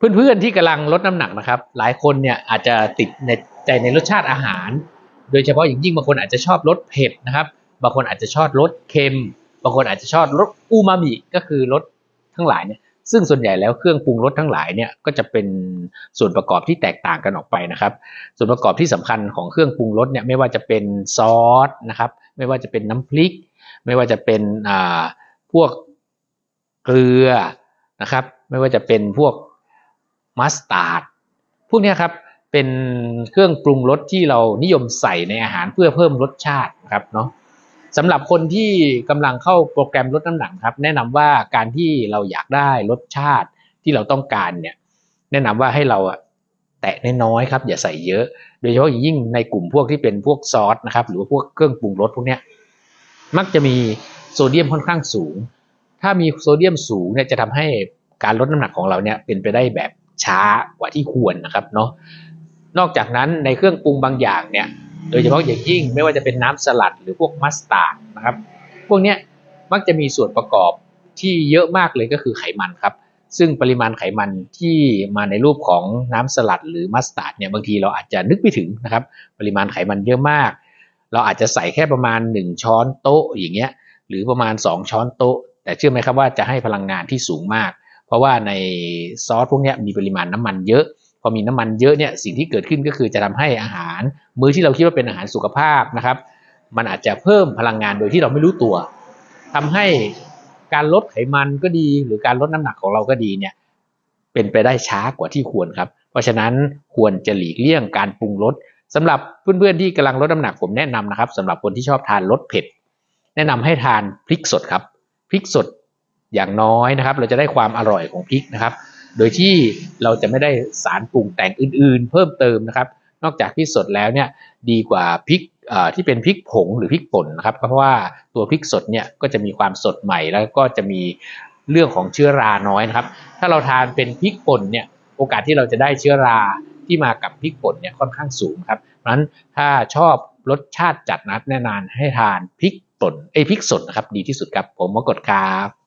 เพื่อนๆที่กำลังลดน้ำหนักนะครับ หลายคนเนี่ยอาจจะติดในใจในรสชาติอาหาร โดยเฉพาะอย่างยิ่งบางคนอาจจะชอบรสเผ็ดนะครับ บางคนอาจจะชอบรสเค็ม บางคนอาจจะชอบรสอูมามิก็คือรสทั้งหลายเนี่ยซึ่งส่วนใหญ่แล้วเครื่องปรุงรสทั้งหลายเนี่ยก็จะเป็นส่วนประกอบที่แตกต่างกันออกไปนะครับ ส่วนประกอบที่สำคัญของเครื่องปรุงรสเนี่ยไม่ว่าจะเป็นซอสนะครับ ไม่ว่าจะเป็นน้ำพริก ไม่ว่าจะเป็นอ่าพวกเกลือนะครับ ไม่ว่าจะเป็นพวก มัสตาร์ดพวกนี้ครับเป็นเครื่องปรุงรสที่เรานิยมใส่ในอาหารเพื่อเพิ่มรสชาตินะครับเนาะสำหรับคนที่กำลังเข้าโปรแกรมลดน้ำหนักครับ แนะนำว่าการที่เราอยากได้รสชาติที่เราต้องการเนี่ย แนะนำว่าให้เราแตะน้อยๆครับ อย่าใส่เยอะ โดยเฉพาะอย่างยิ่งในกลุ่มพวกที่เป็นพวกซอสนะครับ หรือว่าพวกเครื่องปรุงรสพวกเนี้ยมักจะมีโซเดียมค่อนข้างสูง ถ้ามีโซเดียมสูงเนี่ยจะทำให้การลดน้ำหนักของเราเนี่ยเป็นไปได้แบบ ช้ากว่าที่ควรนะครับเนาะนอกจากนั้นในเครื่องปรุงบางอย่างเนี่ยโดยเฉพาะอย่างยิ่งไม่ว่าจะเป็นน้ำสลัดหรือพวกมัสตาร์ดนะครับ พวกเนี้ยมักจะมีส่วนประกอบที่เยอะมากเลยก็คือไขมันครับ ซึ่งปริมาณไขมันที่มาในรูปของน้ำสลัดหรือมัสตาร์ดเนี่ยบางทีเราอาจจะนึกไม่ถึงนะครับ ปริมาณไขมันเยอะมาก เราอาจจะใส่แค่ประมาณ 1 ช้อนโต๊ะอย่างเงี้ยหรือประมาณ 2 ช้อนโต๊ะ แต่เชื่อไหมครับว่าจะให้พลังงานที่สูงมาก เพราะว่าในซอสพวกนี้มีปริมาณน้ำมันเยอะ พอมีน้ำมันเยอะเนี่ยสิ่งที่เกิดขึ้นก็คือจะทำให้อาหาร มื้อที่เราคิดว่าเป็นอาหารสุขภาพนะครับ มันอาจจะเพิ่มพลังงานโดยที่เราไม่รู้ตัวทำให้การลดไขมันก็ดี หรือการลดน้ำหนักของเราก็ดีเนี่ยเป็นไปได้ช้ากว่าที่ควรครับ เพราะฉะนั้นควรจะหลีกเลี่ยงการปรุงรสสำหรับเพื่อนๆที่กำลังลดน้ำหนักผมแนะนำนะครับสำหรับคนที่ชอบทานรสเผ็ด แนะนำให้ทานพริกสดครับพริกสด อย่างน้อยนะครับ เราจะได้ความอร่อยของพริกนะครับ โดยที่เราจะไม่ได้สารปรุงแต่งอื่น ๆ เพิ่มเติมนะครับ นอกจากพริกสดแล้วเนี่ยดีกว่าพริกที่เป็นพริกผงหรือพริกป่นนะครับ เพราะว่าตัวพริกสดเนี่ยก็จะมีความสดใหม่แล้วก็จะมีเรื่องของเชื้อราน้อยนะครับ ถ้าเราทานเป็นพริกป่นเนี่ยโอกาสที่เราจะได้เชื้อราที่มากับพริกป่นเนี่ยค่อนข้างสูงครับเพราะฉะนั้นถ้าชอบรสชาติจัดนัดแน่นอนให้ทานพริกป่นไอยพริกสดนะครับดีที่สุดครับผมมากดครับ